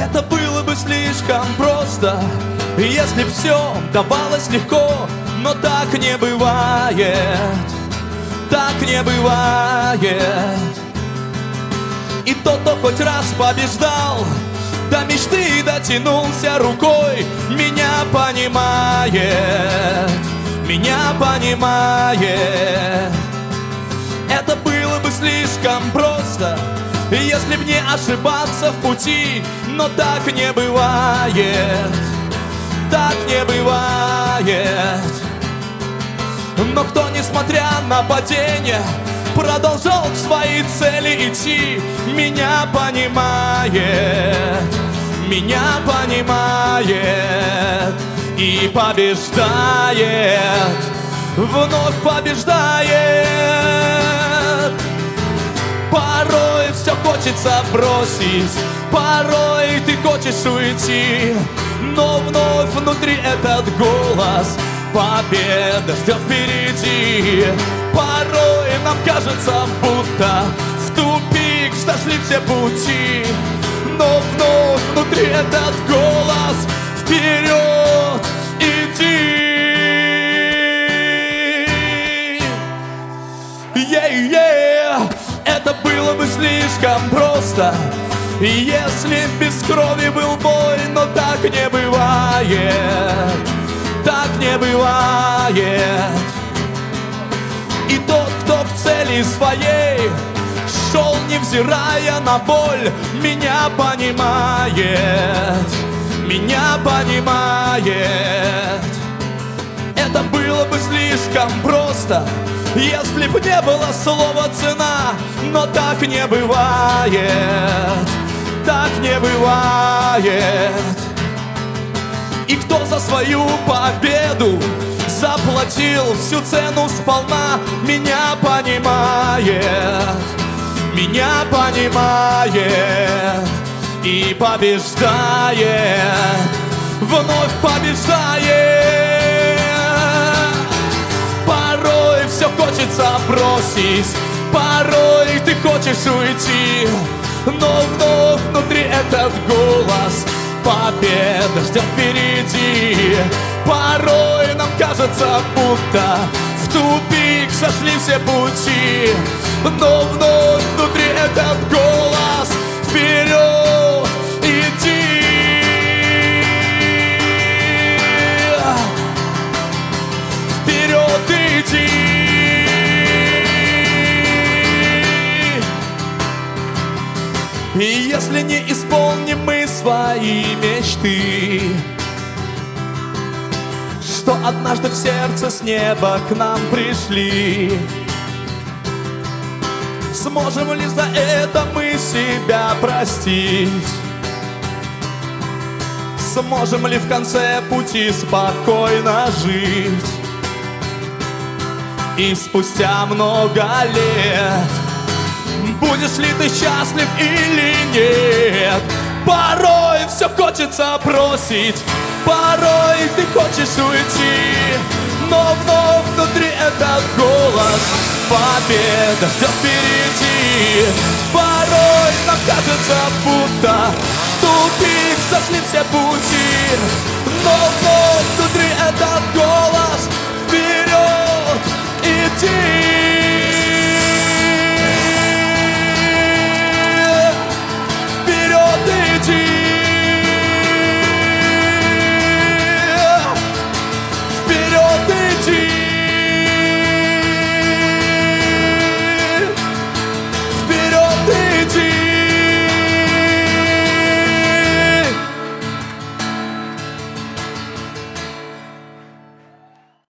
Это было бы слишком просто, если б все давалось легко, но так не бывает, так не бывает. И тот, кто хоть раз побеждал, до мечты дотянулся рукой, меня понимает, меня понимает. Это было бы слишком просто, если б не ошибаться в пути, но так не бывает, так не бывает. Но кто, несмотря на падение, продолжал к своей цели идти, меня понимает, меня понимает и побеждает, вновь побеждает. Все хочется бросить, порой ты хочешь уйти, но вновь внутри этот голос. Победа ждет впереди. Порой нам кажется, будто в тупик зашли все пути. Но вновь внутри этот голос. Вперед иди слишком просто. Если без крови был бой, но так не бывает Так не бывает. И тот, кто к цели своей Шел, невзирая на боль Меня понимает Меня понимает это было бы слишком просто Если б не было слова цена Но так не бывает Так не бывает. И кто за свою победу Заплатил всю цену сполна Меня понимает Меня понимает И побеждает Вновь побеждает бросить Порой ты хочешь уйти Но вновь внутри этот голос. Победа ждет впереди. Порой нам кажется, будто В тупик сошли все пути. Но вновь внутри этот голос. Вперед И если не исполним мы свои мечты Что однажды в сердце с неба к нам пришли Сможем ли за это мы себя простить? Сможем ли в конце пути спокойно жить? И спустя много лет Будешь ли ты счастлив или нет? Порой все хочется бросить Порой ты хочешь уйти Но вновь внутри этот голос Победа ждет впереди Порой нам кажется, будто тупик зашли все пути